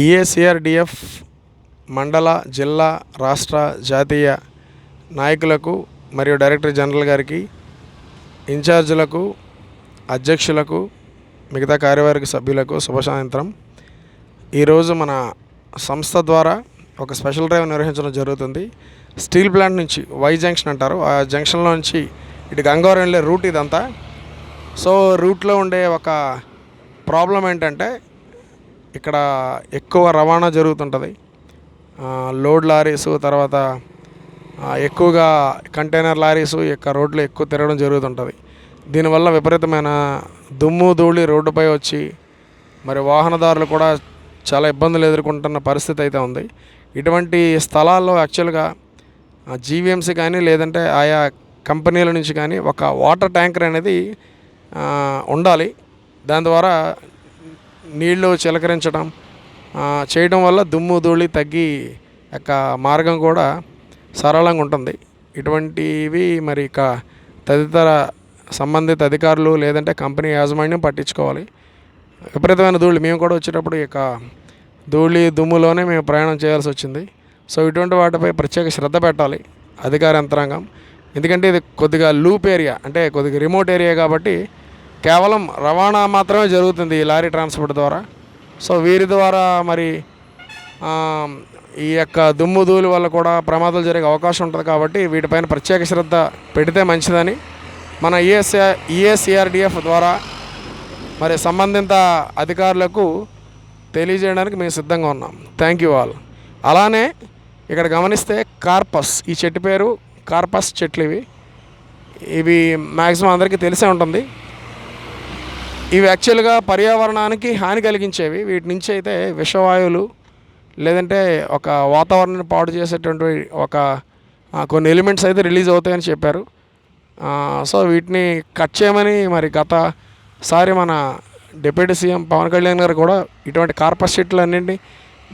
ఈఏసిఆర్డిఎఫ్ మండల జిల్లా రాష్ట్ర జాతీయ నాయకులకు మరియు డైరెక్టర్ జనరల్ గారికి ఇన్ఛార్జీలకు అధ్యక్షులకు మిగతా కార్యవర్గ సభ్యులకు శుభ సాయంత్రం ఈరోజు మన సంస్థ ద్వారా ఒక స్పెషల్ డ్రైవ్ నిర్వహించడం జరుగుతుంది. స్టీల్ ప్లాంట్ నుంచి వై జంక్షన్ అంటారు. ఆ జంక్షన్లో నుంచి ఇటు గంగవరం వెళ్ళే రూట్ ఇదంతా. సో రూట్లో ఉండే ఒక ప్రాబ్లం ఏంటంటే ఇక్కడ ఎక్కువ రవాణా జరుగుతుంటుంది. లోడ్ లారీస్ తర్వాత ఎక్కువగా కంటైనర్ లారీస్ యొక్క రోడ్లు ఎక్కువ తిరగడం జరుగుతుంటుంది. దీనివల్ల విపరీతమైన దుమ్ము ధూళి రోడ్డుపై వచ్చి మరి వాహనదారులు కూడా చాలా ఇబ్బందులు ఎదుర్కొంటున్న పరిస్థితి అయితే ఉంది. ఇటువంటి స్థలాల్లో యాక్చువల్గా జీవీఎంసీ కానీ లేదంటే ఆయా కంపెనీల నుంచి కానీ ఒక వాటర్ ట్యాంకర్ అనేది ఉండాలి. దాని ద్వారా నీళ్ళు చిలకరించడం చేయడం వల్ల దుమ్ము ధూళి తగ్గి యొక్క మార్గం కూడా సరళంగా ఉంటుంది. ఇటువంటివి మరి ఇక తదితర సంబంధిత అధికారులు లేదంటే కంపెనీ యాజమాన్యం పట్టించుకోవాలి. విపరీతమైన ధూళి మేము కూడా వచ్చేటప్పుడు ఇక ధూళి దుమ్ములోనే మేము ప్రయాణం చేయాల్సి వచ్చింది. సో ఇటువంటి వాటిపై ప్రత్యేక శ్రద్ధ పెట్టాలి అధికార యంత్రాంగం. ఎందుకంటే ఇది కొద్దిగా లూప్ ఏరియా అంటే కొద్దిగా రిమోట్ ఏరియా కాబట్టి కేవలం రవాణా మాత్రమే జరుగుతుంది ఈ లారీ ట్రాన్స్పోర్ట్ ద్వారా. సో వీరి ద్వారా మరి ఈ యొక్క దుమ్ము ధూళి వల్ల కూడా ప్రమాదాలు జరిగే అవకాశం ఉంటుంది కాబట్టి వీటిపైన ప్రత్యేక శ్రద్ధ పెడితే మంచిదని. మన ఈఎస్ఏ ఈఎస్ఈఆర్డిఎఫ్ ద్వారా మరి సంబంధిత అధికారులకు తెలియజేయడానికి మేము సిద్ధంగా ఉన్నాం. థ్యాంక్ యూ ఆల్ అలానే ఇక్కడ గమనిస్తే కార్పస్ ఈ చెట్టు పేరు కార్పస్ చెట్లు ఇవి. ఇవి మ్యాక్సిమం అందరికీ తెలిసే ఉంటుంది. ఇవి యాక్చువల్గా పర్యావరణానికి హాని కలిగించేవి. వీటి నుంచి అయితే విషవాయువులు లేదంటే ఒక వాతావరణాన్ని పాడు చేసేటువంటి ఒక కొన్ని ఎలిమెంట్స్ అయితే రిలీజ్ అవుతాయని చెప్పారు. సో వీటిని కట్ చేయమని మరి గత సారి మన డిప్యూటీ సీఎం పవన్ కళ్యాణ్ గారు కూడా ఇటువంటి కార్పస్ చెట్లన్నింటినీ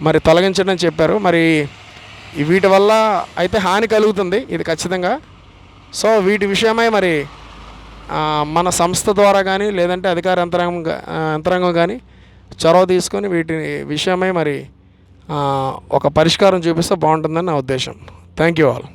మరి తొలగించడం చెప్పారు. మరి వీటి వల్ల అయితే హాని కలుగుతుంది ఇది ఖచ్చితంగా. సో వీటి విషయమై మరి మన సంస్థ ద్వారా కానీ లేదంటే అధికార యంత్రాంగం యంత్రాంగం కానీ చొరవ తీసుకొని వీటి విషయమై మరి ఒక పరిష్కారం చూపిస్తే బాగుంటుందని నా ఉద్దేశం. Thank you all